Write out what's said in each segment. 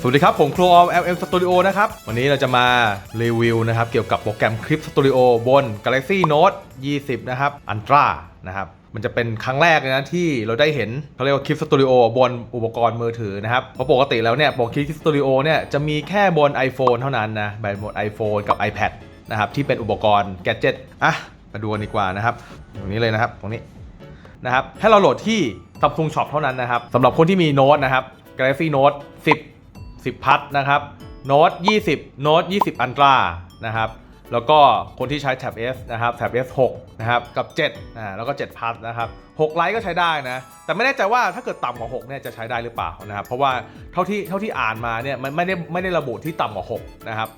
สวัสดีครับ ผมครูออม LM Studio นะครับ วันนี้เราจะมารีวิวนะครับ เกี่ยวกับโปรแกรมคลิปสตูดิโอบน Galaxy Note 20 นะครับ Ultra นะครับมันจะเป็นครั้งแรกเลยนะที่เราได้เห็นเขาเรียกว่าคลิปสตูดิโอบนอุปกรณ์มือถือนะครับ เพราะปกติแล้วเนี่ยโปรคลิปสตูดิโอเนี่ยจะมีแค่บน iPhone เท่านั้นนะบน iPhone กับ iPad นะครับที่เป็นอุปกรณ์แกจิตอะมาดูกันดีกว่านะครับตรงนี้เลยนะครับตรงนี้นะครับให้เราโหลดที่ Samsung Shop เท่านั้นนะครับสำหรับคนที่มีโน้ตนะครับ Galaxy Note 10 10 พัทนะครับ Note 20 Note 20 Ultra นะครับแล้วก็คนที่ใช้ Tab S นะครับ Tab S 6 นะครับกับ7อ่าแล้วก็ 7 พัทนะครับ6ไลท์ก็ใช้ได้นะ แต่ไม่แน่ใจว่าถ้าเกิดต่ำกว่า6เนี่ยจะใช้ได้หรือเปล่านะครับเพราะว่าเท่าที่เท่าที่อ่านมาเนี่ยมันไม่ได้ไม่ได้ระบุที่ต่ำกว่า6นะครับ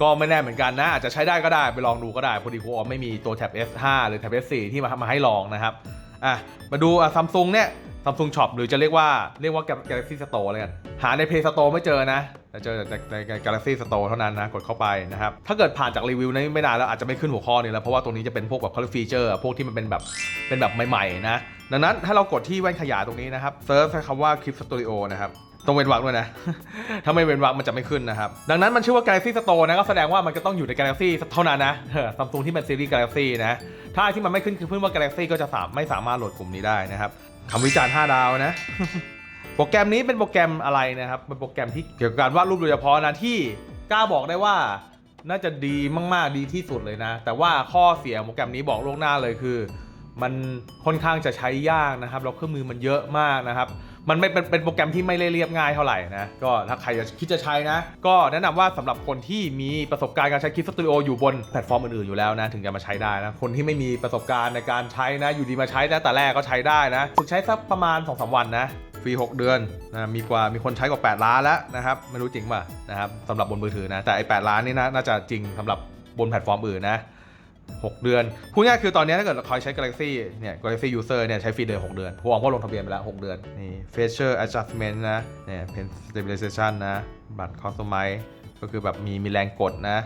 ก็ไม่แน่เหมือนกันนะ อาจจะใช้ได้ก็ได้ไปลองดูก็ได้พอดีครูออมไม่มีตัว Tab S5 หรือ Tab S4 ที่มามาให้ลองนะครับอะมาดูอะซัมซุงเนี่ย ซัมซุงช็อปหรือจะเรียกว่าเรียกว่า Galaxy Store เลยกัน หาใน Play Store ไม่เจอนะแต่เจอแต่ในใน Galaxy Store เท่านั้นนะ กดเข้าไปนะครับ ถ้าเกิดผ่านจากรีวิวนี้ไม่นานแล้วอาจจะไม่ขึ้นหัวข้อนี้แล้ว เพราะว่าตรงนี้จะเป็นพวกแบบเขาเรียกฟีเจอร์ พวกที่มันเป็นแบบเป็นแบบใหม่ๆนะ ดังนั้นถ้าเรากดที่แว่นขยายตรงนี้นะครับเซิร์ชคำว่า Clip Studio นะครับต้องเว้นวรรคด้วยนะ ถ้าไม่เว้นวรรคมันจะไม่ขึ้นนะครับ ดังนั้นมันชื่อว่า Galaxy Store นะ ก็แสดงว่ามันก็ต้องอยู่ใน Galaxy เท่านั้นนะซัมซุงที่เป็นซีรีส์ Galaxy นะ ถ้าที่มันไม่ขึ้นคือเพิ่งว่า Galaxy ก็จะสามไม่สามารถโหลดกลุ่มนี้ได้นะครับ คำวิจารณ์ 5 ดาวนะ โปรแกรมนี้เป็นโปรแกรมอะไรนะครับ เป็นโปรแกรมที่เกี่ยวกับการวาดรูปโดยเฉพาะนะที่กล้าบอกได้ว่าน่าจะดีมากๆดีที่สุดเลยนะ แต่ว่าข้อเสียโปรแกรมนี้บอกล่วงหน้าเลยคือ มันค่อนข้างจะใช้ยากนะครับแล้วเครื่องมือมันเยอะมากนะครับ มันไม่เป็นเป็นโปรแกรมที่ไม่เรียบง่ายเท่าไหร่นะ ก็ถ้าใครจะคิดจะใช้นะ ก็แนะนำว่าสำหรับคนที่มีประสบการณ์การใช้คลิปสตูดิโออยู่บนแพลตฟอร์มอื่นๆอยู่แล้วนะถึงจะมาใช้ได้นะ คนที่ไม่มีประสบการณ์ในการใช้นะ อยู่ดีมาใช้แต่แรกก็ใช้ได้นะฝึกใช้สักประมาณ2อสวันนะฟรี 6 เดือนนะมีกว่ามีคนใช้กว่า 8 ล้านแล้วนะครับไม่รู้จริงป่ะนะครับสำหรับบนมือถือนะแต่ไอ้8ล้านนี่นะน่าจะจริงสำหรับบนแพลตฟอร์มอื่นนะ 6 เดือนพูดง่ายคือตอนนี้ถ้าเกิดเราคอยใช้ Galaxy เนี่ย Galaxy User เนี่ยใช้ฟรีเดือน6เดือนพวกก็ลงทะเบียนไปแล้ว 6 เดือน นี่ Feature Adjustment นะ เนี่ย Pen Stabilization นะ บัตร Customize ก็คือแบบมีมีแรงกดนะ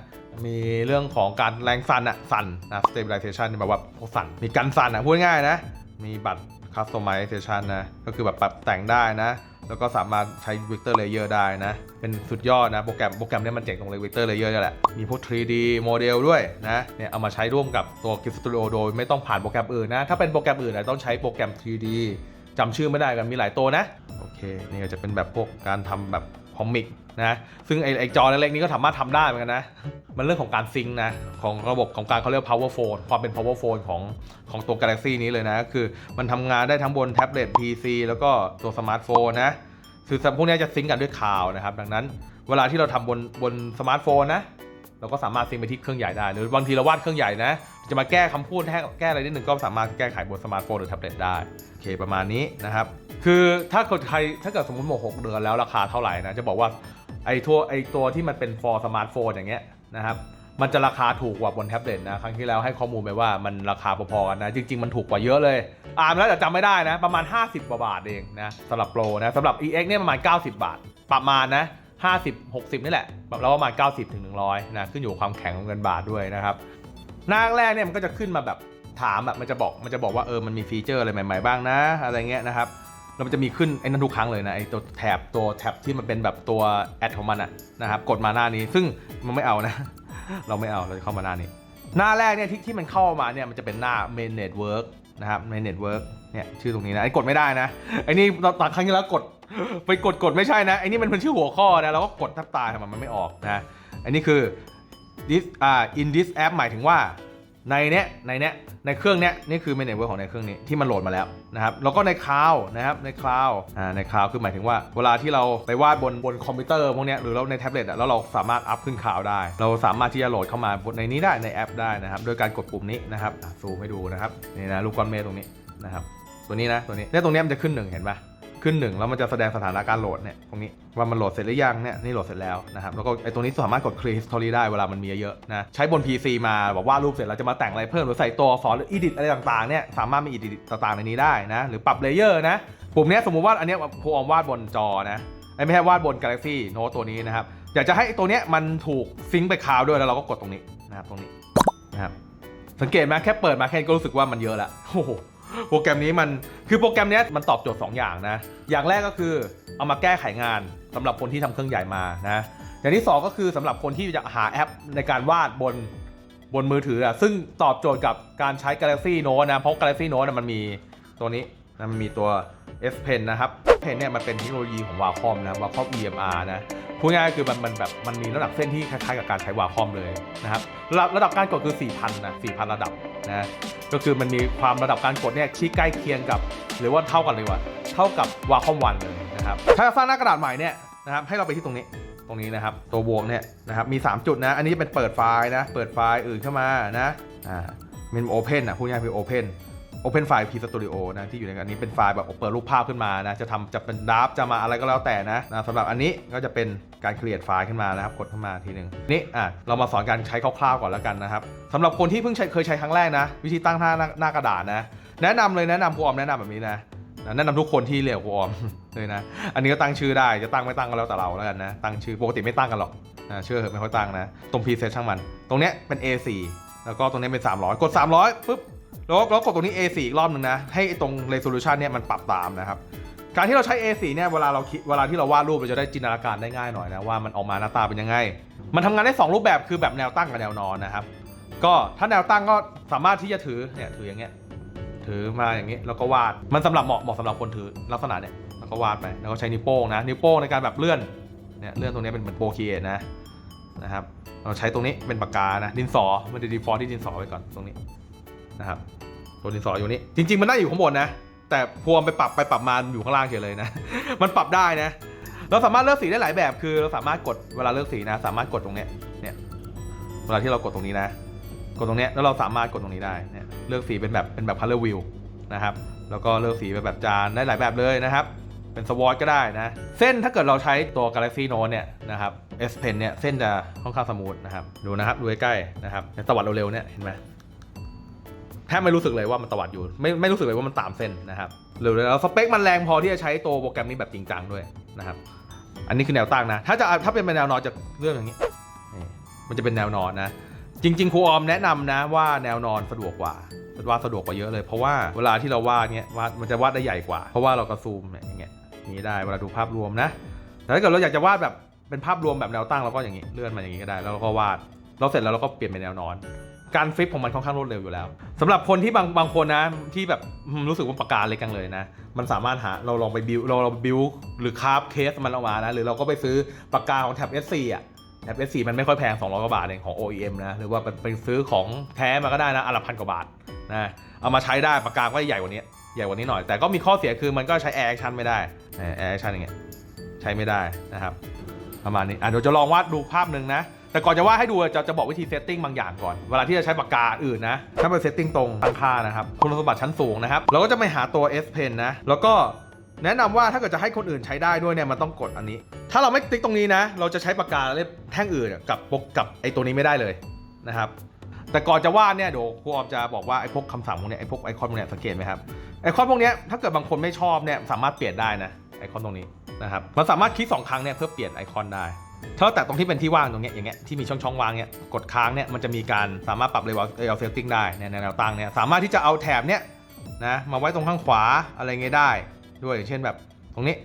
มีเรื่องของการแรงสั่นอะสั่นนะ Stabilization แบบว่าสั่น มีกันสั่นอะพูดง่ายนะ มีบัตร Customization นะ ก็คือแบบปรับแต่งได้นะ แล้วก็สามารถใช้ Vector Layer ได้นะ เป็นสุดยอดนะโปรแกรมโปรแกรมเนี้มันเจ๋งตรงเลย Vector Layer นี่แหละ มีพวก 3D โมเดลด้วยนะเนี่ยเอามาใช้ร่วมกับตัว Clip Studio โดยไม่ต้องผ่านโปรแกรมอื่นนะ ถ้าเป็นโปรแกรมอื่นนะต้องใช้โปรแกรม 3D จำชื่อไม่ได้กันมีหลายตัวนะ โอเค นี่ก็จะเป็นแบบพวกการทำแบบ คอมิกนะซึ่งไอไอจอเล็กๆนี้ก็สามารถทำได้เหมือนกันนะ มันเรื่องของการซิงค์นะของระบบของการเขาเรียก power phone ความเป็น power phone ของของตัว Galaxy นี้เลยนะ คือมันทำงานได้ทั้งบนแท็บเล็ต PC แล้วก็ตัวสมาร์ทโฟนนะคือพวกนี้จะซิงก์กันด้วยคลาวนะครับ ดังนั้นเวลาที่เราทำบนบนสมาร์ทโฟนนะเราก็สามารถซิงก์ไปที่เครื่องใหญ่ได้ หรือบางทีเราวาดเครื่องใหญ่นะ จะมาแก้คำพูดแก้แก้อะไรนิดหนึ่งก็สามารถแก้ไขบนสมาร์ทโฟนหรือแท็บเล็ตได้โอเคประมาณนี้นะครับ คือถ้าเกิดใครถ้าเกิดสมมติหมด6เดือนแล้วราคาเท่าไหร่นะจะบอกว่าไอ้ทั่วไอ้ตัวที่มันเป็น for สมาร์ทโฟนอย่างเงี้ยนะครับมันจะราคาถูกกว่าบนแท็บเล็ตนะครั้งที่แล้วให้ข้อมูลไปว่ามันราคาพอๆกันนะ จริง ๆ มันถูกกว่าเยอะเลย อ่านแล้วแต่จำไม่ได้นะ ประมาณ 50กว่าบาทเองนะสำหรับโปรนะสำหรับ EX เนี่ยประมาณ 90 บาท ประมาณนะ50 60 นี่แหละแบบแล้วประมาณ 90ถึง100นะขึ้นอยู่ความแข็งของเงินบาทด้วยนะครับหน้าแรกเนี่ยมันก็จะขึ้นมาแบบถามแบบมันจะบอกมันจะบอกว่าเออมันมีฟีเจอร์อะไรใหม่ๆบ้างนะ อะไรเงี้ยนะครับ แล้วมันจะมีขึ้นไอ้นั่นทุกครั้งเลยนะไอ้ตัวแถบตัวแท็บที่มันเป็นแบบตัวแอดของมันอะนะครับกดมาหน้านี้ซึ่งมันไม่เอานะ เราไม่เอาเราจะเข้ามาหน้านี้ หน้าแรกเนี่ยที่ที่มันเข้ามาเนี่ยมันจะเป็นหน้า main network นะครับ main network เนี่ยชื่อตรงนี้นะไอ้กดไม่ได้นะไอ้นี่ตอนครั้งที่แล้วกดไปกดกดไม่ใช่นะไอ้นี่มันเป็นชื่อหัวข้อนะเราก็กดแทบตายทำไมมันไม่ออกนะอันนี้คือ this อ่า in this app หมายถึงว่า ในเนี้ยในเนี้ยในเครื่องเนี้ยนี่คือ main network ของในเครื่องนี้ที่มันโหลดมาแล้วนะครับแล้วก็ในคลาวนะครับในคลาวอ่าในคลาวคือหมายถึงว่า เวลาที่เราไปวาดบนบนคอมพิวเตอร์พวกเนี้ยหรือเราในแท็บเล็ตอะแล้วเราสามารถอัพขึ้นคลาวได้ เราสามารถที่จะโหลดเข้ามาในนี้ได้ในแอปได้นะครับโดยการกดปุ่มนี้นะครับซูมให้ดูนะครับนี่นะลูกก้อนเมฆตรงนี้นะครับตัวนี้นะตัวนี้เนี่ยตรงนี้มันจะขึ้นหนึ่งเห็นปะ ขึ้นหนึ่งแล้วมันจะแสดงสถานะการโหลดเนี่ยตรงนี้ว่ามันโหลดเสร็จหรือยังเนี่ยนี่โหลดเสร็จแล้วนะครับแล้วก็ไอ้ตรงนี้สามารถกด clear history ได้เวลามันมีเยอะๆนะใช้บน PC มาบอกว่าดรูปเสร็จเราจะมาแต่งอะไรเพิ่มหรือใส่ตัวอักษรหรือ edit อะไรต่างๆเนี่ยสามารถมี edit ต่างๆในนี้ได้นะหรือปรับเลเยอร์นะปุ่มเนี้ยสมมุติว่าอันเนี้ยครูออมวาดบนจอนะไอ้ไม่ใช่วาดบน Galaxy Note ตัวนี้นะครับอยากจะให้ตัวเนี้ยมันถูกซิงค์ไปคาวด้วยแล้วเราก็กดตรงนี้นะครับตรงนี้นะครับสังเกตไหมแค่เปิดมาแค่ก็รู้สึกว่ามันเยอะละโอ้โห โปรแกรมนี้มันคือโปรแกรมนี้มันตอบโจทย์ 2 อย่างนะ อย่างแรกก็คือเอามาแก้ไขงานสำหรับคนที่ทำเครื่องใหญ่มานะ อย่างที่สองก็คือสำหรับคนที่จะหาแอปในการวาดบนบนมือถืออะซึ่งตอบโจทย์กับการใช้ Galaxy Note นะ เพราะ Galaxy Note นะมันมีตัวนี้นะมันมีตัว S Pen นะครับ Pen เนี่ยมันเป็นเทคโนโลยีของ Wacom นะ Wacom EMR นะพูดง่ายๆคือมันมันแบบมันมีระดับเส้นที่คล้ายๆกับการใช้ Wacom เลยนะครับระระดับการกดคือ 4,000นะ4,000 ระดับนะก็คือมันมีความระดับการกดเนี่ยที่ใกล้เคียงกับ หรือว่าเท่ากันเลยว่าเท่ากับ Wacom One เลยนะครับถ้าสร้างหน้ากระดาษใหม่เนี่ยนะครับให้เราไปที่ตรงนี้ตรงนี้นะครับตัววงเนี่ยนะครับมี 3 จุดนะอันนี้เป็นเปิดไฟล์นะเปิดไฟล์อื่นเข้ามานะอ่าเป็นโอเพนอะพูดง่ายๆคือโอเพน โอเพนไฟล์ P Studio นะที่อยู่ในอันนี้เป็นไฟล์แบบเปิดรูปภาพขึ้นมานะจะทำจะเป็นดับจะมาอะไรก็แล้วแต่นะนะสำหรับอันนี้ก็จะเป็นการ create ไฟล์ขึ้นมานะครับกดเข้ามาทีหนึ่งนี่อะเรามาสอนการใช้คร่าวๆก่อนแล้วกันนะครับสำหรับคนที่เพิ่งเคยใช้ครั้งแรกนะ วิธีตั้งหน้าหน้ากระดาษนะ แนะนำเลยแนะนำครูออมแนะนำแบบนี้นะแนะนำทุกคนที่เรียนกับครูออมเลยนะ อันนี้ก็ตั้งชื่อได้จะตั้งไม่ตั้งก็แล้วแต่เราแล้วกันนะตั้งชื่อปกติไม่ตั้งกันหรอกนะเชื่อเหอะไม่ค่อยตั้งนะ ตรงพรีเซตช่างมัน ตรงเนี้ยเป็น A4 แล้วก็ตรงนี้เป็น 300 กด 300ปุ๊บ แล้วแล้วกดตรงนี้ A4 อีกรอบหนึ่งนะ ให้ตรง resolution เนี่ยมันปรับตามนะครับ การที่เราใช้ A4 เนี่ยเวลาเราคิดเวลาที่เราวาดรูปเราจะได้จินตนาการได้ง่ายหน่อยนะว่ามันออกมาหน้าตาเป็นยังไง มันทำงานได้สองรูปแบบคือแบบแนวตั้งกับแนวนอนนะครับ ก็ถ้าแนวตั้งก็สามารถที่จะถือเนี่ยถืออย่างเงี้ยถือมาอย่างนี้แล้วก็วาดมันสำหรับเหมาะเหมาะสำหรับคนถือลักษณะเนี่ยแล้วก็วาดไปแล้วก็ใช้นิ้วโป้งนะนิ้วโป้งในการแบบเลื่อนเนี่ยเลื่อนตรงนี้เป็นเหมือนโปรคีเอทนะนะครับเราใช้ตรงนี้เป็นปากกานะดินสอมันจะดีฟอลที่ดินสอไว้ก่อนตรงนี้ นะครับตัวดินสออยู่นี่จริง ๆ มันน่าอยู่ข้างบนนะ แต่พวงไปปรับไปปรับมาอยู่ข้างล่างเฉยเลยนะ มันปรับได้นะ เราสามารถเลือกสีได้หลายแบบ คือเราสามารถกดเวลาเลือกสีนะ สามารถกดตรงเนี้ยเนี่ยเวลาที่เรากดตรงนี้นะ กดตรงเนี้ยแล้วเราสามารถกดตรงนี้ได้เนี่ยเลือกสีเป็นแบบเป็นแบบ color wheel นะครับแล้วก็เลือกสีเป็นแบบจานได้หลายแบบเลยนะครับเป็นสวอตก็ได้นะ เส้นถ้าเกิดเราใช้ตัว Galaxy Note เนี่ยนะครับ S Pen เนี่ยเส้นจะค่อนข้างสมูทนะครับดูนะครับดูใกล้ๆนะครับเนี่ยตวัดเร็วๆเนี่ยเห็นไหม แทบไม่รู้สึกเลยว่ามันตวัดอยู่ ไม่ไม่รู้สึกเลยว่ามันตามเส้นนะครับเร็วๆแล้วสเปคมันแรงพอที่จะใช้ตัวโปรแกรมนี้แบบจริงจังด้วยนะครับ อันนี้คือแนวตั้งนะ ถ้าจะถ้าเป็นแนวนอนจะเรื่องอย่างนี้นี่มันจะเป็นแนวนอนนะ จริง ๆครูออมแนะนำนะว่าแนวนอนสะดวกกว่าวาดสะดวกกว่าเยอะเลย เพราะว่าเวลาที่เราวาดเนี้ยวาดมันจะวาดได้ใหญ่กว่า เพราะว่าเรากระซูมเนี่ยอย่างเงี้ยนี้ได้เวลาดูภาพรวมนะ แต่ถ้าเกิดเราอยากจะวาดแบบเป็นภาพรวมแบบแนวตั้งเราก็อย่างนี้เลื่อนมาอย่างนี้ก็ได้ แล้วเราก็วาดเราเสร็จแล้วเราก็เปลี่ยนเป็นแนวนอน การฟลิปของมันค่อนข้างรวดเร็วอยู่แล้วสำหรับคนที่บางบางคนนะที่แบบรู้สึกว่าปากกาเล็กจังเลยนะ มันสามารถหาเราลองไปบิวเราเราบิวหรือคาฟเคสมันออกมานะหรือเราก็ไปซื้อปากกาของแท็บ S4 อะแท็บ S4 มันไม่ค่อยแพง 200 กว่าบาทเองของ OEM นะ หรือว่าไปซื้อของแท้มาก็ได้นะอันละพันกว่าบาทนะเอามาใช้ได้ปากกาก็ใหญ่กว่านี้ใหญ่กว่านี้หน่อยแต่ก็มีข้อเสียคือมันก็ใช้ Air Action ไม่ได้ Air Action อย่างเงี้ยใช้ไม่ได้นะครับประมาณนี้อะเดี๋ยวจะลองวาดดูภาพหนึ่งนะ แต่ก่อนจะวาดให้ดูจะจะบอกวิธีเซตติ้งบางอย่างก่อน เวลาที่จะใช้ปากกาอื่นนะ ถ้าเป็นเซตติ้งตรงตั้งค่านะครับ คุณสมบัติชั้นสูงนะครับ เราก็จะไปหาตัว S Pen นะ แล้วก็แนะนำว่าถ้าเกิดจะให้คนอื่นใช้ได้ด้วยเนี่ยมันต้องกดอันนี้ ถ้าเราไม่ติ๊กตรงนี้นะ เราจะใช้ปากกาเล่มแท่งอื่นกับปกกับไอตัวนี้ไม่ได้เลยนะครับ แต่ก่อนจะวาดเนี่ยเดี๋ยวครูออมจะบอกว่าไอพวกคำสั่งพวกเนี้ยไอพวกไอคอนพวกเนี้ยสังเกตไหมครับไอคอนพวกเนี้ยถ้าเกิดบางคนไม่ชอบเนี่ยสามารถเปลี่ยนได้นะไอคอนตรงนี้นะครับมันสามารถคลิกสองครั้งเนี่ยเพื่อเปลี่ยนไอคอนได้ ถ้าแต่ตรงที่เป็นที่ว่างตรงเนี้ยอย่างเงี้ยที่มีช่องช่องว่างเนี่ยกดค้างเนี่ยมันจะมีการสามารถปรับเลเวลเลเวลเซตติ้งได้ในแนวตั้งเนี่ยสามารถที่จะเอาแถบเนี่ยนะมาไว้ตรงข้างขวาอะไรเงี้ยได้ ด้วยอย่างเช่นแบบตรงนี้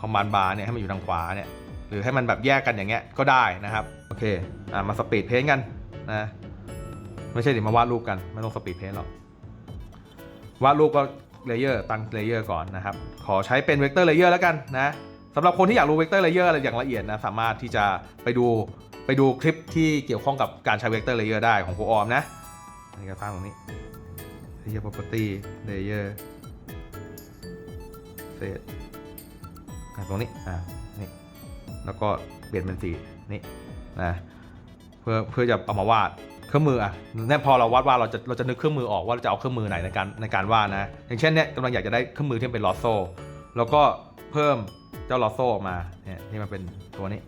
คอมมานด์บาร์เนี่ยให้มันอยู่ทางขวาเนี่ยหรือให้มันแบบแยกกันอย่างเงี้ยก็ได้นะครับโอเคอะมาสปีดเพนกันนะไม่ใช่เดี๋ยวมาวาดรูปกันไม่ต้องสปีดเพนหรอกวาดรูปก็เลเยอร์ตั้งเลเยอร์ก่อนนะครับขอใช้เป็นเวกเตอร์เลเยอร์แล้วกันนะ สำหรับคนที่อยากรู้เวกเตอร์เลเยอร์อะไรอย่างละเอียดนะสามารถที่จะไปดูไปดูคลิปที่เกี่ยวข้องกับการใช้เวกเตอร์เลเยอร์ได้ของครูออมนะนนี้ก็สร้างตรงนี้ layer property layer set อะตรงนี้อ่านี่แล้วก็เปลี่ยนเป็นสีนี่นะเพื่อเพื่อจะเอามาวาดเครื่องมืออะแน่พอเราวาดวาดเราจะเราจะนึกเครื่องมือออกว่าเราจะเอาเครื่องมือไหนในการในการวาดนะ อย่างเช่นเนี่ยกำลังอยากจะได้เครื่องมือที่เป็นลอโซ แล้วก็เพิ่ม เจ้าลอโซ่ออกมาเนี่ยที่มันเป็นตัวนี้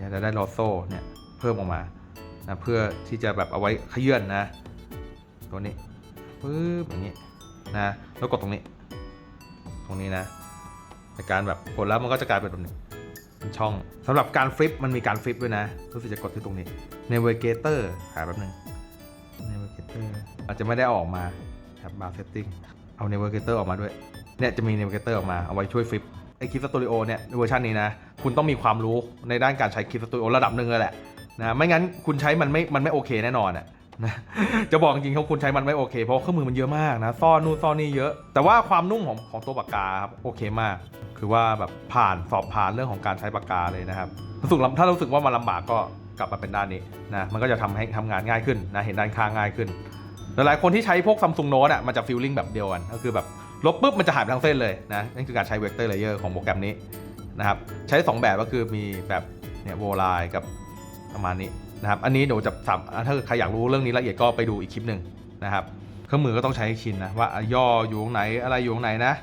อยาจะได้ลอโซ่เนี่ยเพิ่มออกมานะเพื่อที่จะแบบเอาไว้ขยื่นนะ ตัวนี้ปึ๊บอย่างนี้นะแล้วกดตรงนี้ ตรงนี้นะในการแบบกดแล้วมันก็จะกลายเป็นแบบนี้เป็นช่องสำหรับการฟลิปมันมีการฟลิปด้วยนะรู้สึกจะกดที่ตรงนี้ Navigator หาแป๊บนึง Navigator อาจจะไม่ได้อออกมาแท็บบาร์เซตติ้งเอา Navigator ออกมาด้วยเนี่ยจะมี Navigator ออกมาเอาไว้ช่วยฟลิป ไอคลิปสตูดิโอเนี่ยเวอร์ชันนี้นะ คุณต้องมีความรู้ในด้านการใช้คลิปสตูดิโอระดับหนึ่งเลยแหละนะไม่งั้นคุณใช้มันไม่มันไม่โอเคแน่นอนอะนะจะบอกจริงๆเขาคุณใช้มันไม่โอเค เพราะเครื่องมือมันเยอะมากนะซ่อนนู่นซ่อนนี่เยอะ แต่ว่าความนุ่มของของตัวปากกาครับโอเคมาก คือว่าแบบผ่านสอบผ่านเรื่องของการใช้ปากกาเลยนะครับรู้สึกลำถ้ารู้สึกว่ามันลำบากก็กลับมาเป็นด้านนี้นะมันก็จะทำให้ทำงานง่ายขึ้นนะเห็นด้านข้างง่ายขึ้น หลายๆคนที่ใช้พวกซัมซุงโน้ตอะมันจะฟีลลิ่งแบบเดียวกันก็คือแบบ ลบปุ๊บมันจะหายไปทั้งเส้นเลยนะนั่นคือการใช้เวกเตอร์เลเยอร์ของโปรแกรมนี้นะครับใช้ 2 แบบก็คือมีแบบเนี่ยโวลายกับประมาณนี้นะครับอันนี้เดี๋ยวจะสับถ้าเกิดใครอยากรู้เรื่องนี้ละเอียดก็ไปดูอีกคลิปหนึ่งนะครับเครื่องมือก็ต้องใช้ชินนะว่าย่ออยู่ตรงไหนอะไรอยู่ตรงไหนนะ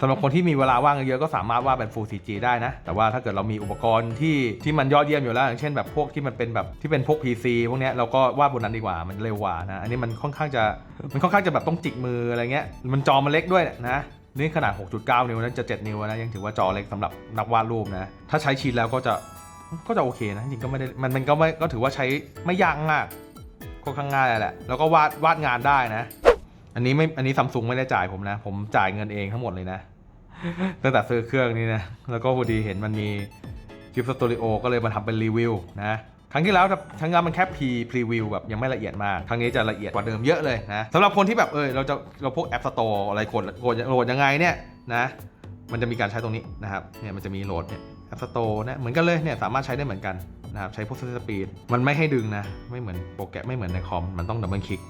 สำหรับคนที่มีเวลาว่างเยอะๆก็สามารถวาดเป็น Full CG ได้นะ แต่ว่าถ้าเกิดเรามีอุปกรณ์ที่ที่มันยอดเยี่ยมอยู่แล้ว อย่างเช่นแบบพวกที่มันเป็นแบบที่เป็นพวก PC พวกเนี้ยเราก็วาดบนนั้นดีกว่ามันเร็วกว่านะอันนี้มันค่อนข้างจะมันค่อนข้างจะแบบต้องจิกมืออะไรเงี้ยมันจอมันเล็กด้วยนะนี่ขนาด 6.9 นิ้วนั้นจะ 7 นิ้วนะยังถือว่าจอเล็กสำหรับนักวาดรูปนะถ้าใช้ชินแล้วก็จะก็จะโอเคนะจริงก็ไม่ได้มันมันก็ไม่ก็ถือว่าใช้ไม่ยากมากค่อนข้างง่ายแหละแล้วก็วาดวาดงานได้นะ อันนี้ไม่ อันนี้ซัมซุงไม่ได้จ่ายผมนะ ผมจ่ายเงินเองทั้งหมดเลยนะ ตั้งแต่ซื้อเครื่องนี้นะ แล้วก็พอดีเห็นมันมีคลิปสตูดิโอก็เลยมาทำเป็นรีวิวนะ ครั้งที่แล้วครั้งนั้นมันแค่พรีพรีวิวแบบยังไม่ละเอียดมาก ครั้งนี้จะละเอียดกว่าเดิมเยอะเลยนะสำหรับคนที่แบบเออเราจะเราพวกแอปสโตร์อะไรกดกดโหลดยังไงเนี่ยนะ มันจะมีการใช้ตรงนี้นะครับ เนี่ยมันจะมีโหลดเนี่ยแอปสโตร์นะเหมือนกันเลยเนี่ยสามารถใช้ได้เหมือนกันนะครับใช้พวกสปีดมันไม่ให้ดึงนะ ไม่เหมือนโปรแกรมไม่เหมือนในคอมมันต้องดับเบิลคลิก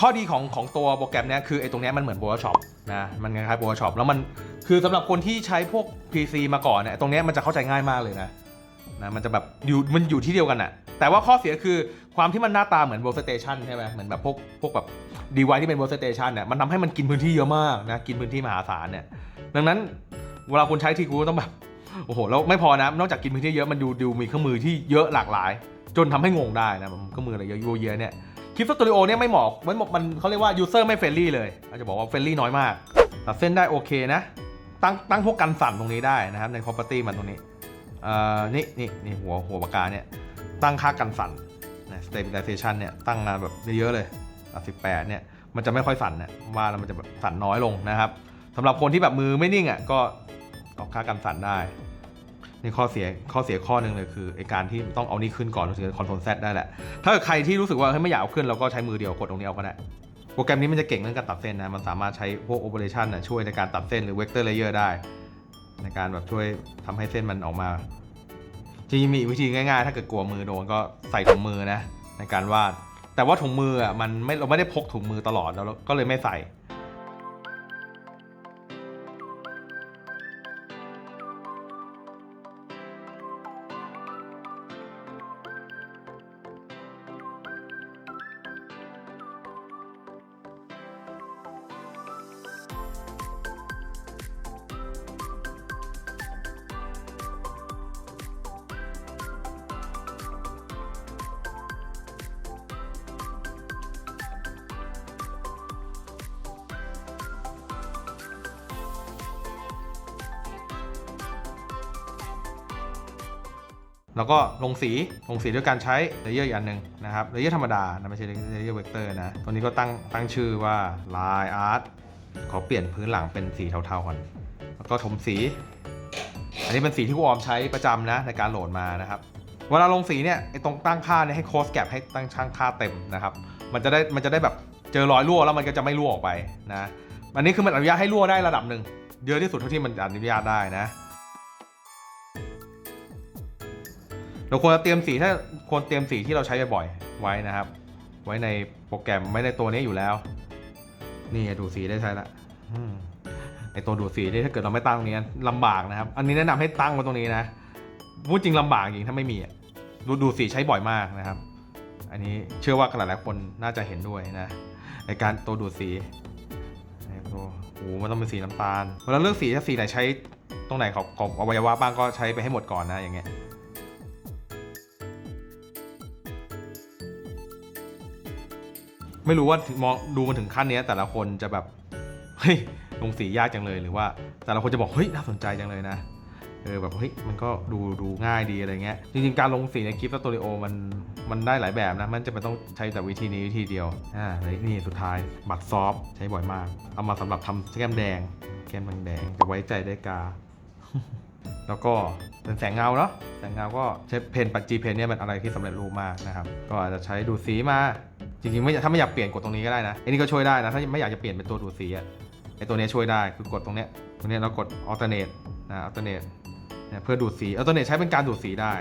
ข้อดีของของตัวโปรแกรมเนี้ยคือไอ้ตรงเนี้ยมันเหมือน Photoshop นะมันคล้ายๆ Photoshop แล้วมันคือสำหรับคนที่ใช้พวก PC มาก่อนเนี่ยตรงเนี้ยมันจะเข้าใจง่ายมากเลยนะนะมันจะแบบอยู่มันอยู่ที่เดียวกันอะแต่ว่าข้อเสียคือความที่มันหน้าตาเหมือน workstation ใช่ไหมเหมือนแบบพวกพวกแบบดีไวที่เป็น workstation เนี่ยมันทำให้มันกินพื้นที่เยอะมากนะกินพื้นที่มหาศาลเนี่ยดังนั้นเวลาคุณใช้ทีกูต้องแบบ โอ้โหแล้วไม่พอนะนอกจากกินพื้นที่เยอะมันดูดูมีเครื่องมือที่เยอะหลากหลาย จนทำให้งงได้นะเครื่องมืออะไรเยอะๆเยอะเนี่ยคลิปสตูดิโอเนี่ยไม่เหมาะมันมันเขาเรียกว่ายูเซอร์ไม่เฟรนลี่เลยอาจจะบอกว่าเฟรนลี่น้อยมากตัดเส้นได้โอเคนะ ตั้งตั้งพวกกันสั่นตรงนี้ได้นะครับใน property มันตรงนี้เอ่อนี่นี่นี่หัวหัวปากกาเนี่ยตั้งค่ากันสั่นนะ stabilization เนี่ยตั้งมาแบบเยอะเลยอะ18เนี่ยมันจะไม่ค่อยสั่นนะว่าแล้วมันจะแบบสั่นน้อยลงนะครับสำหรับคนที่แบบมือไม่นิ่งอะก็ออกค่ากันสั่นได้ นี่ข้อเสียข้อเสียข้อหนึ่งเลยคือไอการที่ต้องเอานี่ขึ้นก่อนถึงจะคอนโทรล Z ได้แหละ ถ้าเกิดใครที่รู้สึกว่าเฮ้ยไม่อยากเอาขึ้นเราก็ใช้มือเดียวกดตรงนี้เอาก็ได้โปรแกรมนี้มันจะเก่งเรื่องการตัดเส้นนะ มันสามารถใช้พวก operation นช่วยในการตัดเส้นหรือ vector layer ได้ ในการแบบช่วยทำให้เส้นมันออกมาจริงมีวิธีง่ายๆ ถ้าเกิดกลัวมือโดนก็ใส่ถุงมือนะในการวาด แต่ว่าถุงมืออะมันไม่เราไม่ได้พกถุงมือตลอดแล้วก็เลยไม่ใส่ แล้วก็ลงสีลงสีด้วยการใช้เลเยอร์อีกอันหนึ่งนะครับเลเยอร์ธรรมดานะไม่ใช่เลเยอร์เวกเตอร์นะตัวนี้ก็ตั้งตั้งชื่อว่า Line Art ขอเปลี่ยนพื้นหลังเป็นสีเทาๆก่อนแล้วก็ถมสี อันนี้เป็นสีที่กูออมใช้ประจำนะในการโหลดมานะครับเวลาลงสีเนี่ยไอ้ตรงตั้งค่าเนี่ยให้โค้ดแกปให้ตั้งช่างค่าเต็มนะครับมันจะได้มันจะได้แบบเจอรอยรั่วแล้วมันก็จะไม่รั่วออกไปนะอันนี้คือมันอนุญาตให้รั่วได้ระดับหนึ่งเยอะที่สุดเท่าที่มันอนุญาตได้นะ เราควรจะเตรียมสีถ้าควรเตรียมสีที่เราใช้บ่อยๆไว้นะครับ ไว้ในโปรแกรมไว้ในตัวนี้อยู่แล้ว นี่ดูสีได้ใช้ละไอตัวดูดสีนี่ถ้าเกิดเราไม่ตั้งตรงนี้ลำบากนะครับ อันนี้แนะนำให้ตั้งไว้ตรงนี้นะพูดจริงลำบากจริงถ้าไม่มีดูดูดสีใช้บ่อยมากนะครับ อันนี้เชื่อว่าหลายๆคนน่าจะเห็นด้วยนะในการตัวดูดสีไอตัวโอ้มันต้องเป็นสีน้ำตาลเวลาเลือกสีถ้าสีไหนใช้ตรงไหนของของอวัยวะบ้างก็ใช้ไปให้หมดก่อนนะอย่างเงี้ย ไม่รู้ว่ามองดูมาถึงขั้นเนี้ย แต่ละคนจะแบบเฮ้ยลงสียากจังเลยหรือว่า แต่ละคนจะบอกเฮ้ยน่าสนใจจังเลยนะเออแบบเฮ้ยมันก็ดูดูง่ายดีอะไรเงี้ยจริงๆการลงสีในคลิปสตูดิโอมันมันได้หลายแบบนะ มันจะเป็นต้องใช้แต่วิธีนี้วิธีเดียวอ่าแล้วนี่สุดท้ายบัตรซอฟใช้บ่อยมาก เอามาสำหรับทำแก้มแดง แก้มแดงจะไว้ใจได้กา แล้วก็เป็นแสงเงาเนาะแสงเงาก็ใช้เพนปัจจีเพนเนี่ยมันอะไรที่สำเร็จรูปมากนะครับ ก็อาจจะใช้ดูดสีมา จริงๆไม่ถ้าไม่อยากเปลี่ยนกดตรงนี้ก็ได้นะไอ้นี่ก็ช่วยได้นะถ้าไม่อยากจะเปลี่ยนเป็นตัวดูดสีอะไอ้ตัวนี้ช่วยได้คือกดตรงเนี้ยตรงเนี้ยเรากด alternate นะ alternate เนี่ยเพื่อดูดสี alternate ใช้เป็นการดูดสีได้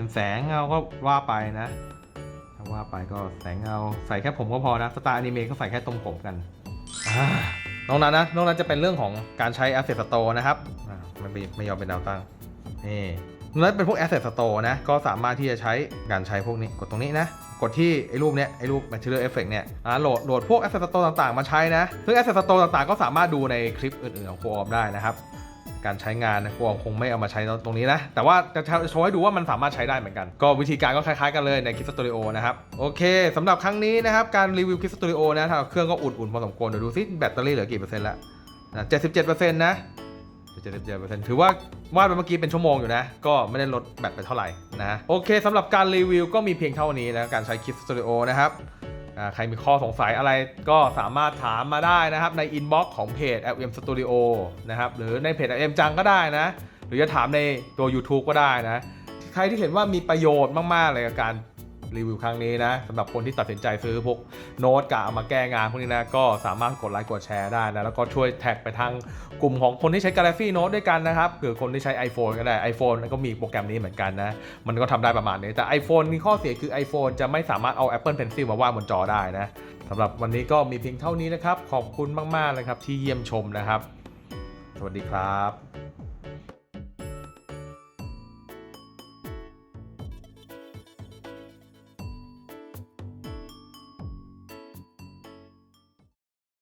เป็นแสงเงาก็ว่าไปนะถ้าว่าไปก็แสงเงาใส่แค่ผมก็พอนะสไตล์อนิเมะก็ใส่แค่ตรงผมกันอ่านอกนั้นนะนอกนั้นจะเป็นเรื่องของการใช้ Asset Store นะครับไม่ไม่ไม่ยอมเป็นดาวตั้งนี่นั้นเป็นพวก Asset Store นะ ก็สามารถที่จะใช้การใช้พวกนี้กดตรงนี้นะ กดที่ไอ้รูปเนี้ยไอ้รูป Material Effect เนี่ยอ่าโหลดโหลดพวก Asset Store ต่างๆ มาใช้นะ ซึ่ง Asset Store ต่างๆ ก็สามารถดูในคลิปอื่นๆของโคออมได้นะครับ การใช้งานนะกวคงไม่เอามาใช้ตรงนี้นะ แต่ว่าจะโชว์ให้ดูว่ามันสามารถใช้ได้เหมือนกัน ก็วิธีการก็คล้ายๆกันเลยในคิสตูดิโอนะครับ โอเคสำหรับครั้งนี้นะครับ การรีวิวคิสตูดิโอนะถ้าเครื่องก็อุ่นๆพอสมควรเดี๋ยวดูซิแบตเตอรี่เหลือกี่เปอร์เซ็นต์แล้วนะ77%นะ77%ถือว่าวาดไปเมื่อกี้เป็นชั่วโมงอยู่นะ ก็ไม่ได้ลดแบตไปเท่าไหร่นะ โอเคสำหรับการรีวิวก็มีเพียงเท่านี้นะ การใช้คิดสตูดิโอนะครับ ใครมีข้อสงสัยอะไรก็สามารถถามมาได้นะครับ ในอินบ็อกซ์ของเพจ LM Studio นะครับหรือในเพจ LM จังก็ได้นะ หรือจะถามในตัว YouTube ก็ได้นะ ใครที่เห็นว่ามีประโยชน์มาก ๆ เลยกับการ รีวิวครั้งนี้นะสำหรับคนที่ตัดสินใจซื้อพวกโน้ตกะเอามาแก้งานพวกนี้นะก็สามารถกดไลค์กดแชร์ได้นะแล้วก็ช่วยแท็กไปทางกลุ่มของคนที่ใช้ Galaxy Note ด้วยกันนะครับหรือคนที่ใช้ iPhone ก็ได้ iPhone ก็มีโปรแกรมนี้เหมือนกันนะ มันก็ทำได้ประมาณนี้ แต่ iPhone มีข้อเสียคือ iPhone จะไม่สามารถเอา Apple Pencil มาวาดบนจอได้นะสำหรับวันนี้ก็มีเพียงเท่านี้นะครับ ขอบคุณมากๆเลยครับที่เยี่ยมชมนะครับ สวัสดีครับ